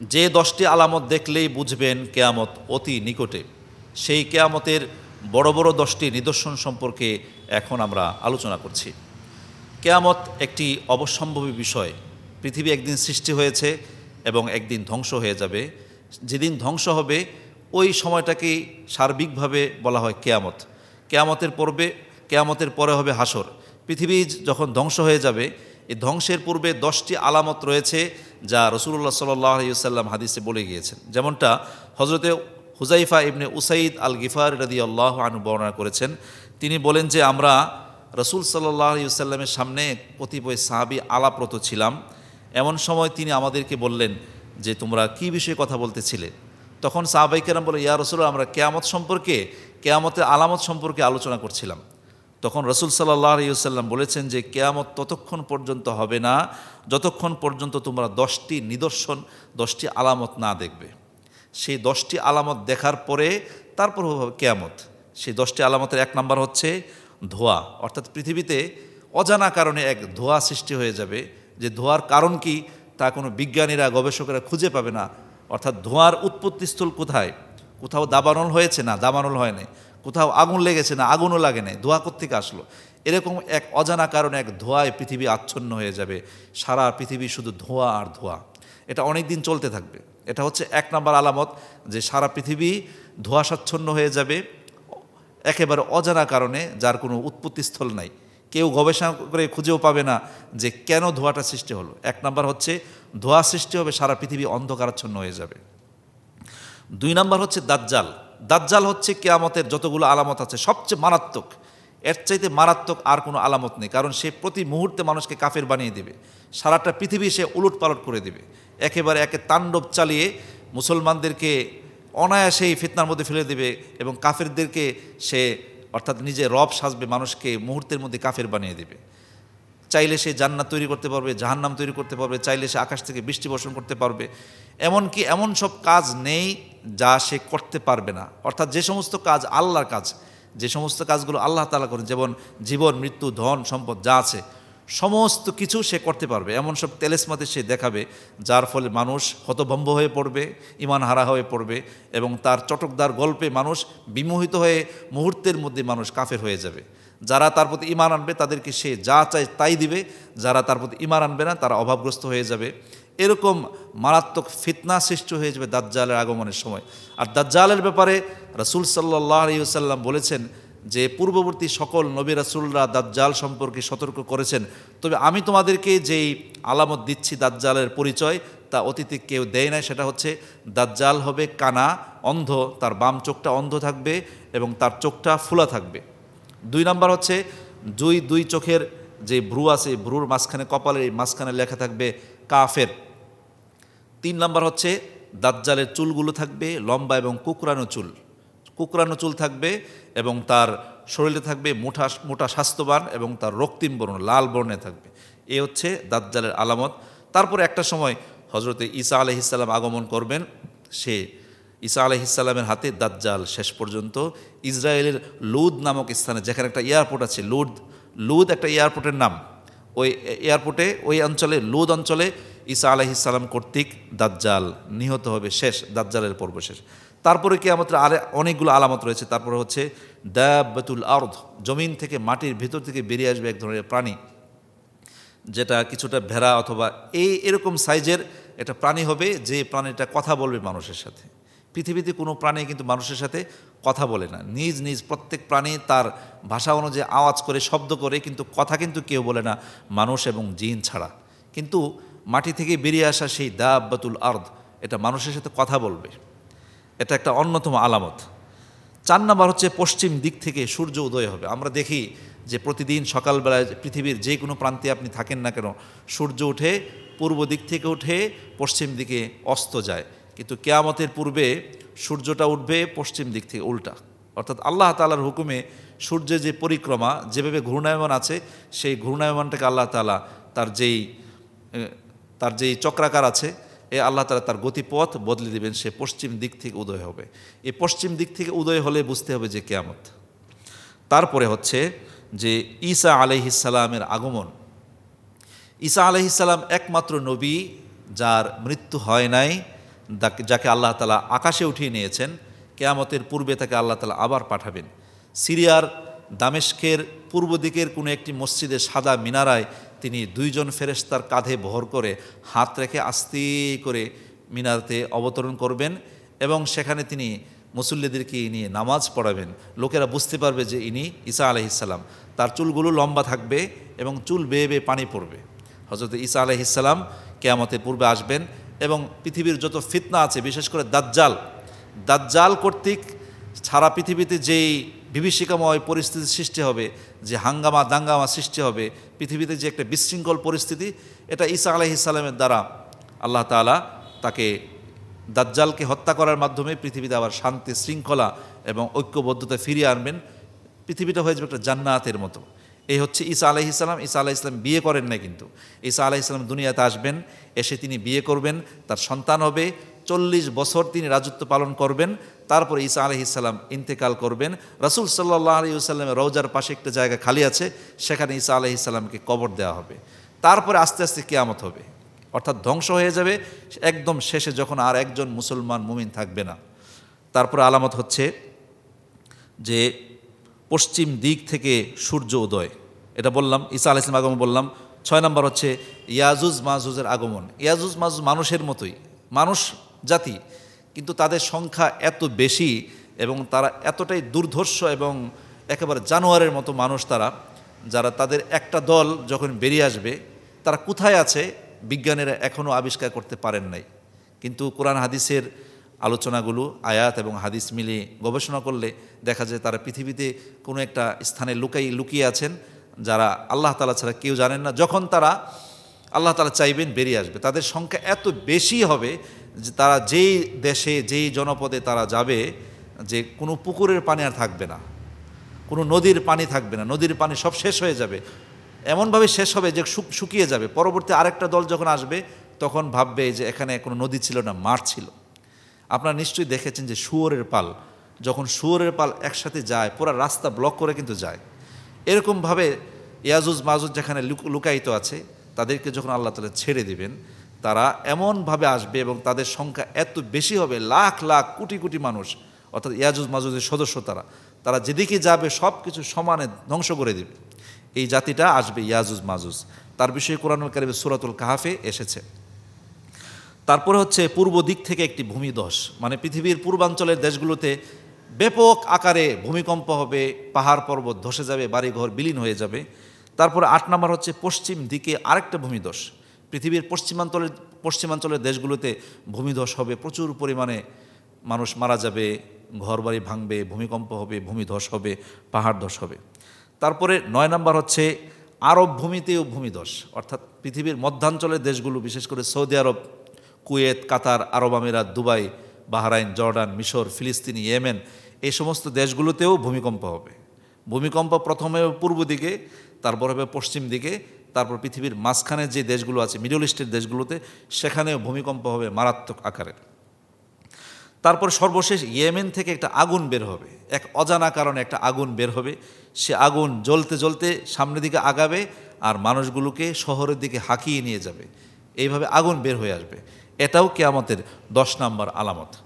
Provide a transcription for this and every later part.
যে দশটি আলামত দেখলেই বুঝবেন কেয়ামত অতি নিকটে। সেই কেয়ামতের বড় বড় দশটি নিদর্শন সম্পর্কে এখন আমরা আলোচনা করছি। কেয়ামত একটি অবসম্ভবী বিষয়। পৃথিবী একদিন সৃষ্টি হয়েছে এবং একদিন ধ্বংস হয়ে যাবে। যেদিন ধ্বংস হবে, ওই সময়টাকেই সার্বিকভাবে বলা হয় কেয়ামত। কেয়ামতের পর্বে, কেয়ামতের পরে হবে হাসর পৃথিবী যখন ধ্বংস হয়ে যাবে এই ধ্বংসের পূর্বে দশটি আলামত রয়েছে যা রসুল্লাহ সাল্লাম হাদিসে বলে গিয়েছেন। যেমনটা হজরতে হুজাইফা ইবনে উসাইদ আল গিফার রদি আল্লাহ আনু বর্ণনা করেছেন। তিনি বলেন যে, আমরা রসুল সাল্লাহ সাল্লামের সামনে কতিপয় সাহাবি আলাপ্রত ছিলাম। এমন সময় তিনি আমাদেরকে বললেন যে, তোমরা কি বিষয়ে কথা বলতেছিলে? তখন সাহাবাইকেরাম বলে, ইয়া রসুল, আমরা কেয়ামত সম্পর্কে, কেয়ামতের আলামত সম্পর্কে আলোচনা করছিলাম। তখন রসুল সাল্লাহ আলিয়াল্লাম বলেছেন যে কেয়ামত ততক্ষণ পর্যন্ত হবে না যতক্ষণ পর্যন্ত তোমরা দশটি নিদর্শন, দশটি আলামত না দেখবে। সেই দশটি আলামত দেখার পরে তারপর হবে কেয়ামত। সেই দশটি আলামতের এক নাম্বার হচ্ছে ধোয়া। অর্থাৎ পৃথিবীতে অজানা কারণে এক ধোয়া সৃষ্টি হয়ে যাবে। যে ধোয়ার কারণ কি তা কোনো বিজ্ঞানীরা, গবেষকেরা খুঁজে পাবে না। অর্থাৎ ধোঁয়ার উৎপত্তিস্থল কোথায়? কোথাও দাবানল হয়েছে না? দাবানল হয় নাই। কোথাও আগুন লেগেছে না, আগুনও লাগে নাই, ধোঁয়া কোথেকে আসলো? এরকম এক অজানা কারণে এক ধোঁয়ায় পৃথিবী আচ্ছন্ন হয়ে যাবে, সারা পৃথিবী শুধু ধোঁয়া আর ধোঁয়া। এটা অনেক দিন চলতে থাকবে। এটা হচ্ছে এক নম্বর আলামত যে সারা পৃথিবী ধোঁয়াশাচ্ছন্ন হয়ে যাবে, একেবারে অজানা কারণে যার কোনো উৎপত্তিস্থল নাই। কেউ গবেষণা করে খুঁজেও পাবে না যে কেন ধোঁয়াটা সৃষ্টি হলো। এক নাম্বার হচ্ছে ধোঁয়া সৃষ্টি হবে সারা পৃথিবী অন্ধকারাচ্ছন্ন হয়ে যাবে। দুই নাম্বার হচ্ছে দাজ্জাল। দাজ্জাল হচ্ছে কেয়ামতের যতগুলো আলামত আছে, সবচেয়ে মারাত্মক। এর চাইতে মারাত্মক আর কোনো আলামত নেই, কারণ সে প্রতি মুহূর্তে মানুষকে কাফের বানিয়ে দেবে। সারাটা পৃথিবী সে উলট পালট করে দেবে। একেবারে একে তাণ্ডব চালিয়ে মুসলমানদেরকে অনায়াসেই ফিতনার মধ্যে ফেলে দেবে এবং কাফেরদেরকে সে, অর্থাৎ নিজে রব সাজবে, মানুষকে মুহূর্তের মধ্যে কাফের বানিয়ে দেবে। চাইলে সে জান্নাত তৈরি করতে পারবে, জাহান্নাম তৈরি করতে পারবে, চাইলে সে আকাশ থেকে বৃষ্টি বর্ষণ করতে পারবে। এমনকি এমন সব কাজ নেই যা সে করতে পারবে না। অর্থাৎ যে সমস্ত কাজ আল্লাহর কাজ, যে সমস্ত কাজগুলো আল্লাহ তালা করেন, যেমন জীবন, মৃত্যু, ধন, সম্পদ যা আছে, সমস্ত কিছু সে করতে পারবে। এমন সব তেলেসমাতে সে দেখাবে, যার ফলে মানুষ হতভম্ব হয়ে পড়বে ইমান হারা হয়ে পড়বে এবং তার চটকদার গল্পে মানুষ বিমোহিত হয়ে মুহূর্তের মধ্যে মানুষ কাফের হয়ে যাবে। যারা তার প্রতি ইমান আনবে, তাদেরকে সে যা চায় তাই দিবে। যারা তার প্রতি ইমান আনবে না, তারা অভাবগ্রস্ত হয়ে যাবে। এরকম মারাত্মক ফিতনা সৃষ্টি হয়ে যাবে দাজ্জালের আগমনের সময়। আর দাজ্জালের ব্যাপারে রাসুল সাল্লাহ বলেছেন যে, পূর্ববর্তী সকল নবী রাসুলরা দাজ্জাল সম্পর্কে সতর্ক করেছেন। তবে আমি তোমাদেরকে যেই আলামত দিচ্ছি দাজ্জালের পরিচয়, তা অতীতে কেউ দেয় নাই। সেটা হচ্ছে, দাজ্জাল হবে কানা, অন্ধ, তার বাম চোখটা অন্ধ থাকবে এবং তার চোখটা ফুলা থাকবে। দুই নাম্বার হচ্ছে, দুই দুই চোখের যে ভ্রু আছে, ভ্রুর মাঝখানে, কপালের মাঝখানে লেখা থাকবে কাফের। তিন নাম্বার হচ্ছে দাজ্জালের চুলগুলো থাকবে লম্বা এবং কুকরানো চুল। কুকরানো চুল থাকবে এবং তার শরীরে থাকবে মোটা মোটা স্বাস্থ্যবান এবং তার রক্তিম বর্ণ, লাল বর্ণে থাকবে। এ হচ্ছে দাজ্জালের আলামত। তারপরে একটা সময় হজরতে ঈসা আলহিসাল্লাম আগমন করবেন। সে ঈসা আলহিসাল্লামের হাতে দাজ্জাল শেষ পর্যন্ত ইসরায়েলের লুদ নামক স্থানে, যেখানে একটা এয়ারপোর্ট আছে, লুদ লুদ একটা এয়ারপোর্টের নাম। ওই এয়ারপোর্টে, ওই অঞ্চলে, লুদ অঞ্চলে ঈসা আলহিসাল্লাম কর্তৃক দাজ্জাল নিহত হবে শেষ, দাজ্জালের পর্ব শেষ। তারপরে কি আমাদের আরে অনেকগুলো আলামত রয়েছে। তারপরে হচ্ছে দাবাতুল আর্ধ জমিন থেকে মাটির ভেতর থেকে বেরিয়ে আসবে এক ধরনের প্রাণী, যেটা কিছুটা ভেড়া অথবা এই এরকম সাইজের একটা প্রাণী হবে যে প্রাণীটা কথা বলবে মানুষের সাথে। পৃথিবীতে কোনো প্রাণী কিন্তু মানুষের সাথে কথা বলে না। নিজ নিজ প্রত্যেক প্রাণী তার ভাষা অনুযায়ী আওয়াজ করে, শব্দ করে, কিন্তু কথা কিন্তু কেউ বলে না মানুষ এবং জিন ছাড়া। কিন্তু মাটি থেকে বেরিয়ে আসা সেই দাবাতুল আর্দ, এটা মানুষের সাথে কথা বলবে। এটা একটা অন্যতম আলামত। চার নাম্বার হচ্ছে পশ্চিম দিক থেকে সূর্য উদয় হবে। আমরা দেখি যে প্রতিদিন সকালবেলায় পৃথিবীর যে কোনো প্রান্তে আপনি থাকেন না কেন, সূর্য উঠে পূর্ব দিক থেকে উঠে পশ্চিম দিকে অস্ত যায়। কিন্তু কেয়ামতের পূর্বে সূর্যটা উঠবে পশ্চিম দিক থেকে উল্টা। অর্থাৎ আল্লাহ তালার হুকুমে সূর্যের যে পরিক্রমা, যেভাবে ঘূর্ণায়মান আছে, সেই ঘূর্ণায়মানটাকে আল্লাহ তালা তার যেই তার যেই চক্রাকার আছে, এ আল্লাহ তালা তার গতিপথ বদলে দেবেন, সে পশ্চিম দিক থেকে উদয় হবে। এই পশ্চিম দিক থেকে উদয় হলে বুঝতে হবে যে কেয়ামত। তারপরে হচ্ছে যে ঈসা আলহিসাল্লামের আগমন। ঈসা আলহিসাল্লাম একমাত্র নবী যার মৃত্যু হয় নাই, যাকে- আল্লাহ তালা আকাশে উঠিয়ে নিয়েছেন, কেয়ামতের পূর্বে তাকে আল্লাহ তালা আবার পাঠাবেন। সিরিয়ার দামেস্কের পূর্ব দিকের কোনো একটি মসজিদে সাদা মিনারায় তিনি দুইজন ফেরেশতার কাঁধে ভর করে হাত রেখে আস্তে করে মিনারতে অবতরণ করবেন এবং সেখানে তিনি মুসল্লিদেরকে নিয়ে নামাজ পড়াবেন। লোকেরা বুঝতে পারবে যে ইনি ঈসা আলহিসাল্লাম তার চুলগুলো লম্বা থাকবে এবং চুল বেয়ে বেয়ে পানি পড়বে। হজরত ঈসা আলহিসাল্লাম কেয়ামতের পূর্বে আসবেন এবং পৃথিবীর যত ফিতনা আছে, বিশেষ করে দাজ্জাল দাজ্জাল কর্তৃক সারা পৃথিবীতে যেই বিভীষিকাময় পরিস্থিতি সৃষ্টি হবে, যে হাঙ্গামা দাঙ্গামা সৃষ্টি হবে, পৃথিবীতে যে একটা বিশৃঙ্খল পরিস্থিতি, এটা ঈসা আলাইহিসাল্লামের দ্বারা আল্লাহ তাআলা তাকে দাজ্জালকে হত্যা করার মাধ্যমে পৃথিবীতে আবার শান্তি, শৃঙ্খলা এবং ঐক্যবদ্ধতা ফিরিয়ে আনবেন। পৃথিবীটা হয়ে যাবে একটা জান্নাতের মতো। এই হচ্ছে ঈসা আলাহি ইসলাম ঈসা আলাহি ইসলাম বিয়ে করেন না কিন্তু। ঈসা আলাহি ইসলাম দুনিয়াতে আসবেন, এসে তিনি বিয়ে করবেন, তার সন্তান হবে চল্লিশ বছর তিনি রাজত্ব পালন করবেন, তারপর ঈসা আলহি ইসলাম ইন্তেকাল করবেন। রাসুল সাল্লাহ আলী রৌজার পাশে একটা জায়গা খালি আছে, সেখানে ঈসা আলহি ইসলামকে কবর দেওয়া হবে। তারপরে আস্তে আস্তে কেয়ামত হবে। অর্থাৎ ধ্বংস হয়ে যাবে, একদম শেষে যখন আর একজন মুসলমান মুমিন থাকবে না। তারপরে আলামত হচ্ছে যে পশ্চিম দিক থেকে সূর্য উদয়। এটা বললাম, ঈসা আল ইসলাম আগমন বললাম। ছয় নম্বর হচ্ছে ইয়াজুজ মাজুজের আগমন। ইয়াজুজ মাজুজ মানুষের মতোই। মানুষ জাতি, কিন্তু তাদের সংখ্যা এত বেশি এবং তারা এতটাই দুর্ধর্ষ এবং একেবারে জানোয়ারের মতো মানুষ তারা, যারা তাদের একটা দল যখন বেরিয়ে আসবে, তারা কোথায় আছে বিজ্ঞানীরা এখনও আবিষ্কার করতে পারেন নাই। কিন্তু কোরআন হাদিসের আলোচনাগুলো, আয়াত এবং হাদিস মিলিয়ে গবেষণা করলে দেখা যায় তারা পৃথিবীতে কোনো একটা স্থানে লুকাই, লুকিয়ে আছেন, যারা আল্লাহ তালা ছাড়া কেউ জানেন না। যখন তারা আল্লাহ তালা চাইবেন বেরিয়ে আসবে, তাদের সংখ্যা এত বেশি হবে তারা যেই দেশে, যেই জনপদে তারা যাবে, যে কোনো পুকুরের পানি আর থাকবে না। কোনো নদীর পানি থাকবে না। নদীর পানি সব শেষ হয়ে যাবে। এমনভাবে শেষ হবে যে শুকিয়ে যাবে। পরবর্তী আরেকটা দল যখন আসবে, তখন ভাববে যে এখানে কোনো নদী ছিল না, মাঠ ছিল। আপনারা নিশ্চয়ই দেখেছেন যে শুয়োরের পাল, যখন শুয়োরের পাল একসাথে যায়, পুরো রাস্তা ব্লক করে কিন্তু যায়। এরকমভাবে ইয়াজুজ মাজুজ যেখানে লুকায়িত আছে, তাদেরকে যখন আল্লাহ তালা ছেড়ে দিবেন তারা এমনভাবে আসবে এবং তাদের সংখ্যা এত বেশি হবে, লাখ লাখ, কোটি কোটি মানুষ, অর্থাৎ ইয়াজুজ, মাজুজের সদস্য তারা। তারা যেদিকে যাবে সব কিছু সমানে ধ্বংস করে দেবে। এই জাতিটা আসবে ইয়াজুজ, মাজুজ। তার বিষয়ে কোরআনুল কারিমের সুরাতুল কাহাফে এসেছে। তারপরে হচ্ছে পূর্ব দিক থেকে একটি ভূমিধস মানে পৃথিবীর পূর্বাঞ্চলের দেশগুলোতে ব্যাপক আকারে ভূমিকম্প হবে, পাহাড় পর্বত ধসে যাবে, বাড়িঘর বিলীন হয়ে যাবে। তারপরে আট নম্বর হচ্ছে পশ্চিম দিকে আরেকটা ভূমিধস পৃথিবীর পশ্চিমাঞ্চলের পশ্চিমাঞ্চলের দেশগুলোতে ভূমিধস হবে, প্রচুর পরিমাণে মানুষ মারা যাবে, ঘরবাড়ি ভাঙবে, ভূমিকম্প হবে, ভূমিধস হবে, পাহাড় ধস হবে। তারপরে নয় নম্বর হচ্ছে আরব ভূমিতেও ভূমিধস, অর্থাৎ পৃথিবীর মধ্যাঞ্চলের দেশগুলো, বিশেষ করে সৌদি আরব, কুয়েত, কাতার, আরব আমিরাত, দুবাই, বাহরাইন, জর্ডান, মিশর, ফিলিস্তিন, ইয়েমেন, এই সমস্ত দেশগুলোতেও ভূমিকম্প হবে। ভূমিকম্প প্রথমে পূর্ব দিকে, তারপর হবে পশ্চিম দিকে তারপর পৃথিবীর মাঝখানে যে দেশগুলো আছে মিডল ইস্টের দেশগুলোতে, সেখানেও ভূমিকম্প হবে মারাত্মক আকারের তারপর সর্বশেষ ইয়েমেন থেকে একটা আগুন বের হবে। এক অজানা কারণে একটা আগুন বের হবে। সে আগুন জ্বলতে জ্বলতে সামনের দিকে আগাবে আর মানুষগুলোকে শহরের দিকে হাঁকিয়ে নিয়ে যাবে। এইভাবে আগুন বের হয়ে আসবে। এটাও কেয়ামতের দশ নম্বর আলামত।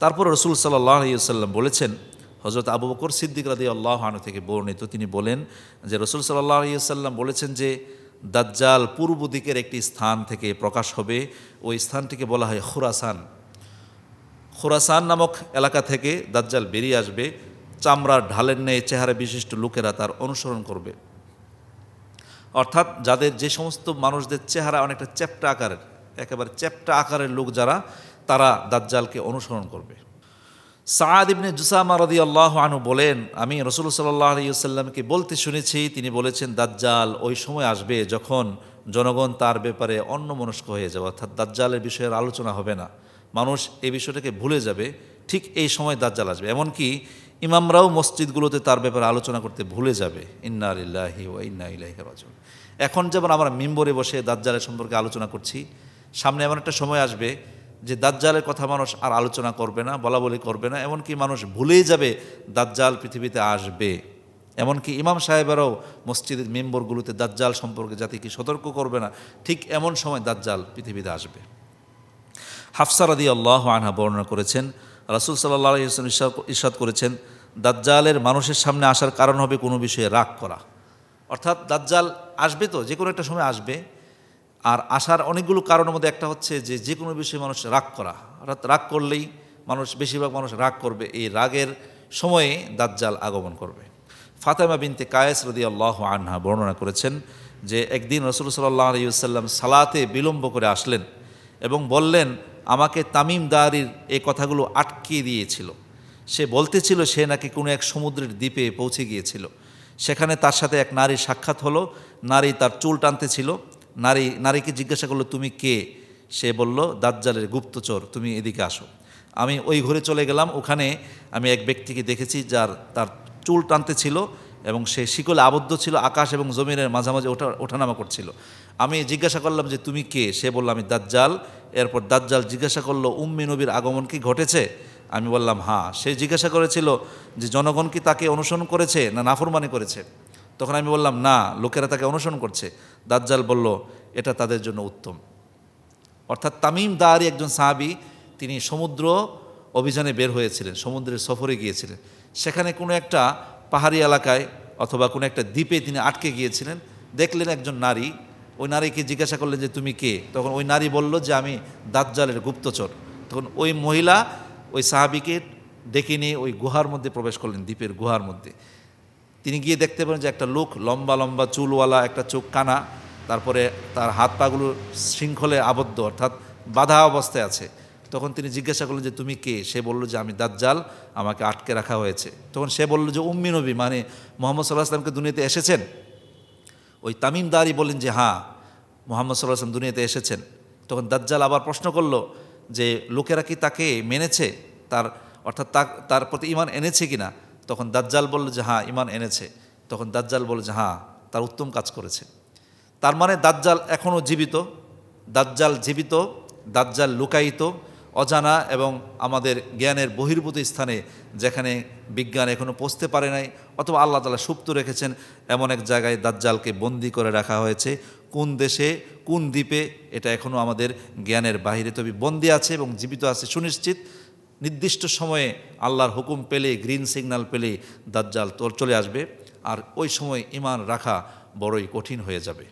তারপর রসুল সাল্লাহ সাল্লাম বলেছেন হজরত আবু বকর সিদ্দিক রাদি আল্লাহ আনু থেকে বর্ণিত, তিনি বলেন যে রসুল সাল্লাহ সাল্লাম বলেছেন যে, দাজ্জাল পূর্ব দিকের একটি স্থান থেকে প্রকাশ হবে। ওই স্থানটিকে বলা হয় খুরাসান। খোরাসান নামক এলাকা থেকে দাজ্জাল বেরিয়ে আসবে। চামড়ার ঢালের ন্যায় চেহারা বিশিষ্ট লোকেরা তার অনুসরণ করবে। অর্থাৎ যাদের যে সমস্ত মানুষদের চেহারা অনেকটা চ্যাপ্টা আকারের, একেবারে চ্যাপ্টা আকারের লোক যারা, তারা দাজ্জালকে অনুসরণ করবে। সাদ ইবনে জুসামা রদি আল্লাহ আনু বলেন, আমি রসুল সাল্লাহ আলিয়াল্লামকে বলতে শুনেছি, তিনি বলেছেন, দাজ্জাল ওই সময় আসবে যখন জনগণ তার ব্যাপারে অন্য মনস্ক হয়ে যাবে, অর্থাৎ দাজ্জালের বিষয়ের আলোচনা হবে না। মানুষ এই বিষয়টাকে ভুলে যাবে, ঠিক এই সময় দাজ্জাল আসবে। এমনকি ইমামরাও মসজিদগুলোতে তার ব্যাপারে আলোচনা করতে ভুলে যাবে। ইন্না আলিল্লাহি ও ইন্না ইলাহি এখন যেমন আমরা মিম্বরে বসে দাজ্জালের সম্পর্কে আলোচনা করছি, সামনে এমন একটা সময় আসবে যে দাজ্জালের কথা মানুষ আর আলোচনা করবে না, বলা বলি করবে না, এমনকি মানুষ ভুলেই যাবে দাজ্জাল পৃথিবীতে আসবে। এমনকি ইমাম সাহেবেরাও মসজিদের মেম্বরগুলোতে দাজ্জাল সম্পর্কে জাতিকে সতর্ক করবে না, ঠিক এমন সময় দাজ্জাল পৃথিবীতে আসবে। হাফসা রাদি আল্লাহ আনহা বর্ণনা করেছেন, রাসুল সাল্লাহ ইসলাম ইরশাদ করেছেন, দাজ্জালের মানুষের সামনে আসার কারণ হবে কোনো বিষয়ে রাগ করা। অর্থাৎ দাজ্জাল আসবে তো যে কোনো একটা সময় আসবে আর আসার অনেকগুলো কারণের মধ্যে একটা হচ্ছে যে যে কোনো বিষয়ে মানুষ রাগ করা। অর্থাৎ রাগ করলেই মানুষ, বেশিরভাগ মানুষ রাগ করবে, এই রাগের সময়ে দাজ্জাল আগমন করবে। ফাতেমা বিনতে কায়েস রদি আল্লাহ আনহা বর্ণনা করেছেন যে একদিন রসুল সাল্লাহ আলিয়াল্লাম সালাতে বিলম্ব করে আসলেন এবং বললেন, আমাকে তামিম দারির এই কথাগুলো আটকে দিয়েছিল। সে বলতেছিল, সে নাকি কোনো এক সমুদ্রের দ্বীপে পৌঁছে গিয়েছিল। সেখানে তার সাথে এক নারীর সাক্ষাৎ হলো। নারী তার চুল টানতেছিল। নারী, নারীকে জিজ্ঞাসা করল, তুমি কে? সে বলল, দাজ্জালের গুপ্তচর তুমি এদিকে আসো। আমি ওই ঘরে চলে গেলাম, ওখানে আমি এক ব্যক্তিকে দেখেছি যার, তার চুল টানতে ছিল এবং সে শিকলে আবদ্ধ ছিল, আকাশ এবং জমিনের মাঝামাঝি ওঠা, ওঠানামা করছিল। আমি জিজ্ঞাসা করলাম যে, তুমি কে? সে বলল, আমি দাজ্জাল। এরপর দাজ্জাল জিজ্ঞাসা করল, উম্মি নবীর আগমন কি ঘটেছে? আমি বললাম হ্যাঁ। সে জিজ্ঞাসা করেছিল যে, জনগণ কি তাকে অনুসরণ করেছে না নাফরমানি করেছে? তখন আমি বললাম, না, লোকেরা তাকে অনুসরণ করছে। দাজ্জাল বলল, এটা তাদের জন্য উত্তম। অর্থাৎ তামিম দারি একজন সাহাবি, তিনি সমুদ্র অভিযানে বের হয়েছিলেন, সমুদ্রের সফরে গিয়েছিলেন। সেখানে কোনো একটা পাহাড়ি এলাকায় অথবা কোনো একটা দ্বীপে তিনি আটকে গিয়েছিলেন। দেখলেন একজন নারী, ওই নারীকে জিজ্ঞাসা করলেন যে, তুমি কে? তখন ওই নারী বলল যে, আমি দাজ্জালের গুপ্তচর। তখন ওই মহিলা ওই সাহাবিকে ডেকে নিয়ে ওই গুহার মধ্যে প্রবেশ করলেন, দ্বীপের গুহার মধ্যে। তিনি গিয়ে দেখতে পেলেন যে একটা লোক লম্বা লম্বা চুলওয়ালা, একটা চোখ কানা, তারপরে তার হাত পাগুলো শৃঙ্খলে আবদ্ধ, অর্থাৎ বাধা অবস্থায় আছে। তখন তিনি জিজ্ঞাসা করলেন যে, তুমি কে? সে বলল যে, আমি দাজ্জাল, আমাকে আটকে রাখা হয়েছে। তখন সে বলল যে, উম্মি নবী মানে মোহাম্মদ সাল্লাহ আসলামকে দুনিয়াতে এসেছেন? ওই তামিম দারি বললেন যে হ্যাঁ মোহাম্মদ সাল্লাহ আসলাম দুনিয়াতে এসেছেন। তখন দাজ্জাল আবার প্রশ্ন করল যে, লোকেরা কি তাকে মেনেছে? তার, অর্থাৎ তার প্রতি ইমান এনেছে কিনা? তখন দাজ্জাল বলল যে হ্যাঁ ইমান এনেছে। তখন দাজ্জাল বলল যে হ্যাঁ তার উত্তম কাজ করেছে। তার মানে দাজ্জাল এখনও জীবিত, দাজ্জাল জীবিত, দাজ্জাল লুকায়িত, অজানা এবং আমাদের জ্ঞানের বহির্ভূত স্থানে যেখানে বিজ্ঞান এখনও পৌঁছতে পারে নাই, অথবা আল্লাহ তালা সুপ্ত রেখেছেন, এমন এক জায়গায় দাজ্জালকে বন্দি করে রাখা হয়েছে। কোন দেশে, কোন দ্বীপে, এটা এখনও আমাদের জ্ঞানের বাহিরে তবে বন্দি আছে এবং জীবিত আছে সুনিশ্চিত। নির্দিষ্ট সময়ে আল্লাহর হুকুম পেলে গ্রিন সিগন্যাল পেলে দাজ্জাল তোর চলে আসবে। আর ওই সময় ইমান রাখা বড়ই কঠিন হয়ে যাবে।